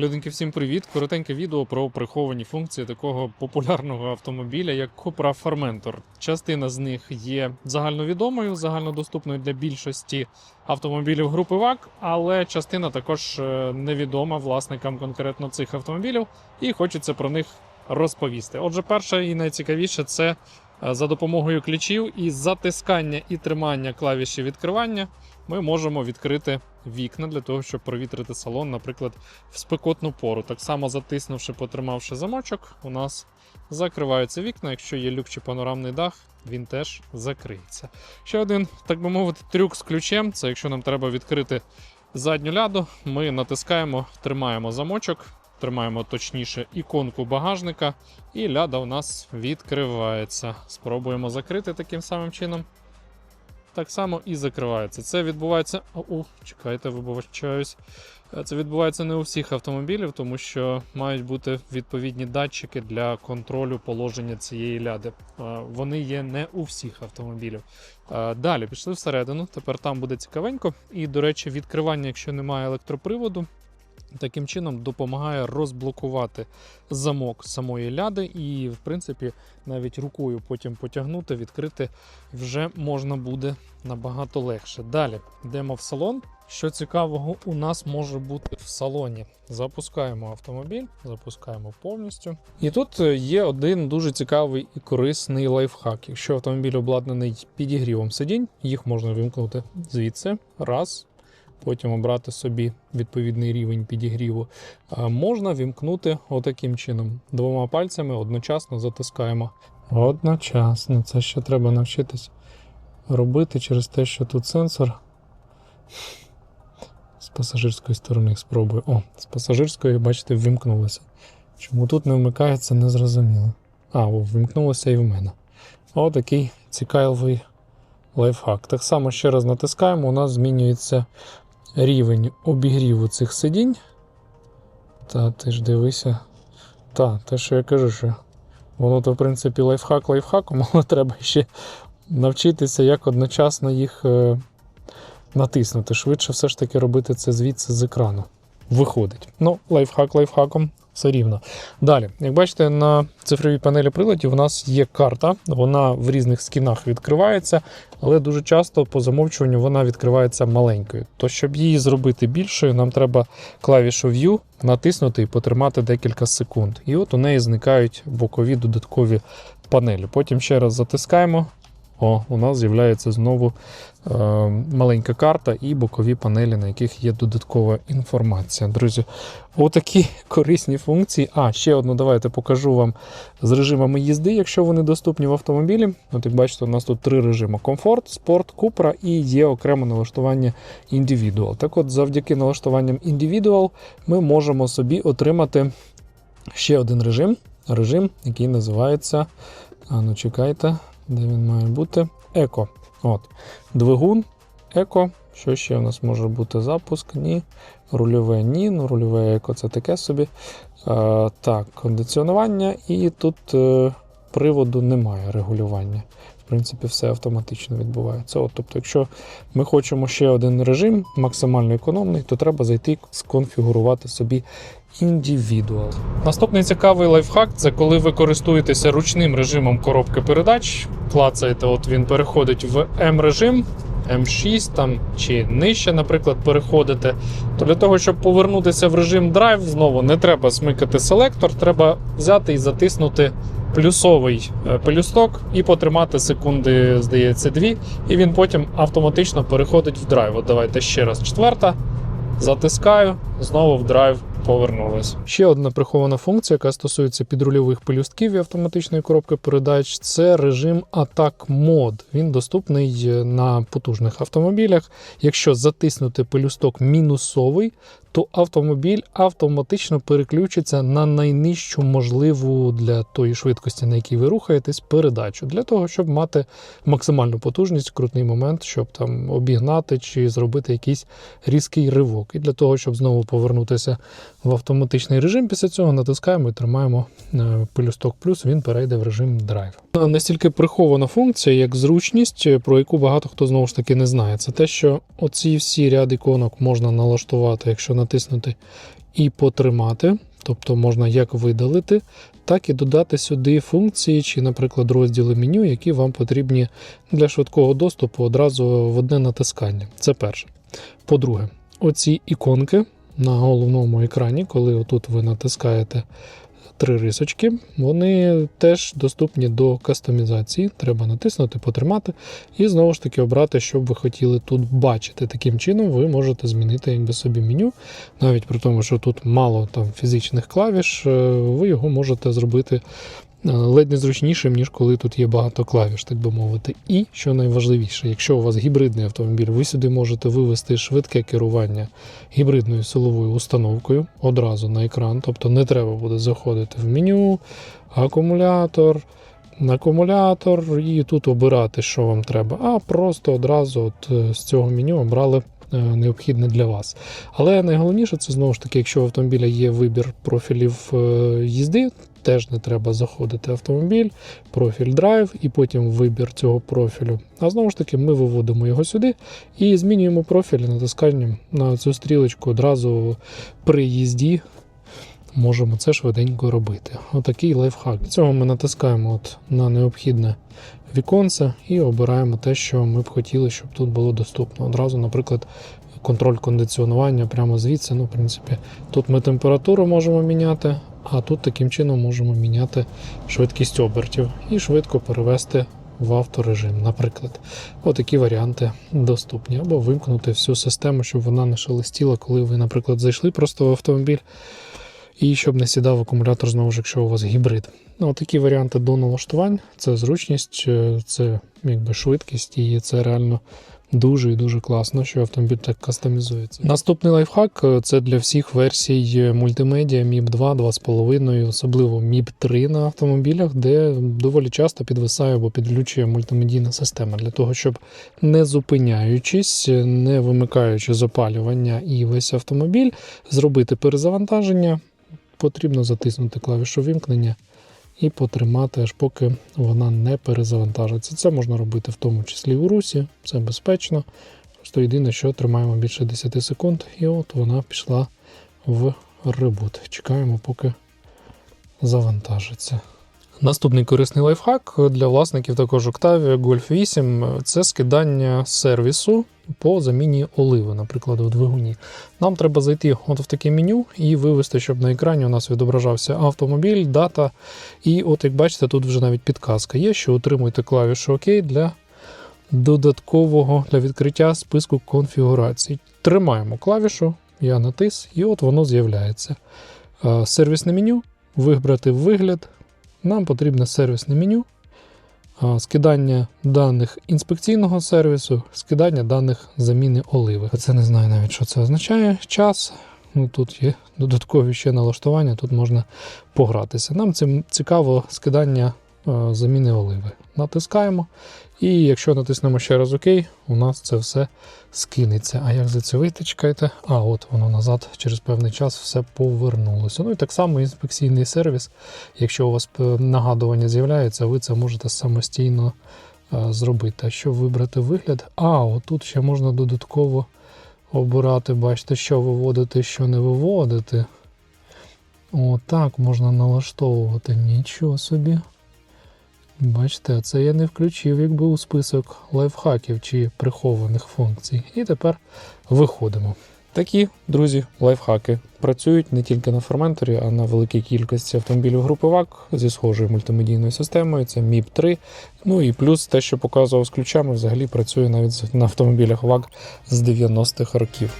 Люденьки, всім привіт! Коротеньке відео про приховані функції такого популярного автомобіля, як Cupra Formentor. Частина з них є загальновідомою, загальнодоступною для більшості автомобілів групи ВАК, але частина також е, невідома власникам конкретно цих автомобілів, і хочеться про них розповісти. Отже, перше і найцікавіше це е, за допомогою ключів і затискання і тримання клавіші відкривання ми можемо відкрити вікна для того, щоб провітрити салон, наприклад, в спекотну пору. Так само затиснувши, потримавши замочок, у нас закриваються вікна. Якщо є люк чи панорамний дах, він теж закриється. Ще один, так би мовити, трюк з ключем це якщо нам треба відкрити задню ляду, ми натискаємо, тримаємо замочок. Тримаємо точніше іконку багажника, і ляда у нас відкривається. Спробуємо закрити таким самим чином так само і закривається. Це відбувається. О, чекайте, вибачаюсь. Е, Це відбувається не у всіх автомобілів, тому що мають бути відповідні датчики для контролю положення цієї ляди. Е, Вони є не у всіх автомобілів. Е, Далі пішли всередину. Тепер там буде цікавенько. І, до речі, відкривання, якщо немає електроприводу. Таким чином допомагає розблокувати замок самої ляди, і, в принципі, навіть рукою потім потягнути, відкрити вже можна буде набагато легше. Далі йдемо в салон. Що цікавого у нас може бути в салоні? Запускаємо автомобіль, запускаємо повністю. І тут е, є один дуже цікавий і корисний лайфхак. Якщо автомобіль обладнаний підігрівом сидінь, їх можна вимкнути звідси. Раз. Потім обрати собі відповідний рівень підігріву. Можна вімкнути отаким чином. Двома пальцями одночасно затискаємо. Одночасно, це ще треба навчитись робити через те, що тут сенсор. З пасажирської сторони спробую. О, з пасажирської, бачите, ввімкнулося. Чому тут не вмикається, не зрозуміло. А, ввімкнулося і в мене. Отакий цікавий лайфхак. Так само ще раз натискаємо, у нас змінюється рівень обігріву цих сидінь. Та ти ж дивися. Та, те, що я кажу, що воно то, в принципі, лайфхак лайфхаком, але треба ще навчитися, як одночасно їх е, натиснути. Швидше все ж таки робити це звідси з екрану. Виходить. Ну, лайфхак лайфхаком все рівно. Далі, як бачите, на цифровій панелі приладів у нас є карта, вона в різних скінах відкривається, але дуже часто по замовчуванню вона відкривається маленькою. То, щоб її зробити більшою, нам треба клавішу View натиснути і потримати декілька секунд. І от у неї зникають бокові додаткові панелі. Потім ще раз затискаємо. О, у нас з'являється знову е, маленька карта і бокові панелі, на яких є додаткова інформація. Друзі, отакі корисні функції. А, ще одну давайте покажу вам з режимами їзди, якщо вони доступні в автомобілі. От як бачите, у нас тут три режими: комфорт, спорт, купра і є окреме налаштування індивідуал. Так от, завдяки налаштуванням індивідуал ми можемо собі отримати ще один режим. Режим, який називається. А ну чекайте, де він має бути? Еко. От. Двигун, еко. Що ще у нас може бути? Запуск? Ні. Рульове ні. Ну, рульове еко це таке собі. Е, так, кондиціонування, і тут е, приводу немає регулювання. Принципі, все автоматично відбувається. От, тобто, якщо ми хочемо ще один режим, максимально економний, то треба зайти сконфігурувати собі індивідуал. Наступний цікавий лайфхак це коли ви користуєтеся ручним режимом коробки передач, клацаєте, от він переходить в М-режим. М6 там чи нижче, наприклад, переходите, то для того, щоб повернутися в режим драйв, знову не треба смикати селектор, треба взяти і затиснути плюсовий е, пелюсток і потримати секунди, здається, дві, і він потім автоматично переходить в драйв. От давайте ще раз четверта. Затискаю, знову в драйв повернулись. Ще одна прихована функція, яка стосується підрульових пелюстків і автоматичної коробки передач, це режим Attack Mode. Він доступний на потужних автомобілях. Якщо затиснути пелюсток мінусовий, то автомобіль автоматично переключиться на найнижчу можливу для тої швидкості, на якій ви рухаєтесь, передачу, для того, щоб мати максимальну потужність, крутний момент, щоб там обігнати чи зробити якийсь різкий ривок. І для того, щоб знову повернутися в автоматичний режим, після цього натискаємо і тримаємо е, пелюсток плюс, він перейде в режим драйв. Настільки прихована функція, як зручність, про яку багато хто знову ж таки не знає. Це те, що оці всі ряд іконок можна налаштувати, якщо натиснути і потримати. Тобто можна як видалити, так і додати сюди функції чи, наприклад, розділи меню, які вам потрібні для швидкого доступу одразу в одне натискання. Це перше. По-друге, оці іконки на головному екрані, коли отут ви натискаєте три рисочки, вони теж доступні до кастомізації. Треба натиснути, потримати, і знову ж таки обрати, що б ви хотіли тут бачити. Таким чином, ви можете змінити якби собі меню, навіть при тому, що тут мало там фізичних клавіш, е, ви його можете зробити. Е, Ледь незручнішим, ніж коли тут є багато клавіш, так би мовити. І що найважливіше, якщо у вас гібридний автомобіль, ви сюди можете вивести швидке керування гібридною силовою установкою одразу на екран. Тобто не треба буде заходити в меню, акумулятор, акумулятор і тут обирати, що вам треба, а просто одразу от е, з цього меню обрали. е, Необхідне для вас. Але найголовніше це знову ж таки, якщо у автомобіля є вибір профілів їзди, теж не треба заходити в автомобіль, профіль драйв і потім вибір цього профілю. А знову ж таки, ми виводимо його сюди і змінюємо профіль натисканням на цю стрілочку одразу при їзді. Можемо це швиденько робити. Отакий лайфхак. Для цього ми натискаємо от на необхідне віконце і обираємо те, що ми б хотіли, щоб тут було доступно. Одразу, наприклад, контроль кондиціонування прямо звідси. Ну, в принципі, тут ми температуру можемо міняти, а тут таким чином можемо міняти швидкість обертів і швидко перевести в авторежим, наприклад. Отакі варіанти доступні. Або вимкнути всю систему, щоб вона не шелестіла, коли ви, наприклад, зайшли просто в автомобіль. І щоб не сідав акумулятор, знову ж, якщо у вас гібрид. Ну, такі варіанти до налаштувань це зручність, е, це якби швидкість, і це реально дуже і дуже класно, що автомобіль так кастомізується. Наступний лайфхак е, це для всіх версій мультимедіа MIP 2, 2,5, особливо MIP 3 на автомобілях, де доволі часто підвисає або підключує мультимедійна система для того, щоб не зупиняючись, не вимикаючи запалювання і весь автомобіль, зробити перезавантаження. Потрібно затиснути клавішу вімкнення і потримати, аж поки вона не перезавантажиться. Це можна робити в тому числі у русі, це безпечно. Просто єдине, що тримаємо більше 10 секунд, і от вона пішла в ребут. Чекаємо, поки завантажиться. Наступний корисний лайфхак для власників також Octavia Golf 8 це скидання сервісу по заміні оливи, наприклад, у двигуні. Нам треба зайти от в таке меню і вивести, щоб на екрані у нас відображався автомобіль, дата. І от як бачите, тут вже навіть підказка є, що утримуйте клавішу ОК для додаткового для відкриття списку конфігурацій. Тримаємо клавішу, я натис, і от воно з'являється. Е, Сервісне меню, вибрати вигляд. Нам потрібне сервісне меню, скидання даних інспекційного сервісу, скидання даних заміни оливи. Це не знаю навіть, що це означає. Час. Ну, Тут є додаткові ще налаштування, тут можна погратися. Нам цим цікаво скидання заміни оливи. Натискаємо. І якщо натиснемо ще раз ОК, у нас це все скинеться. А як за це вийти, чекайте? А, от воно назад через певний час все повернулося. Ну і так само інспекційний сервіс. Якщо у вас нагадування з'являється, ви це можете самостійно е, зробити. А щоб вибрати вигляд? А, отут ще можна додатково обирати, бачите, що виводити, що не виводити. Отак можна налаштовувати. Нічого собі. Бачите, це я не включив якби у список лайфхаків чи прихованих функцій. І тепер виходимо. Такі, друзі, лайфхаки працюють не тільки на ферменторі, а на великій кількості автомобілів групи ВАК зі схожою мультимедійною системою. Це MIP 3. Ну і плюс те, що показував з ключами, взагалі працює навіть на автомобілях ВАК з 90-х років.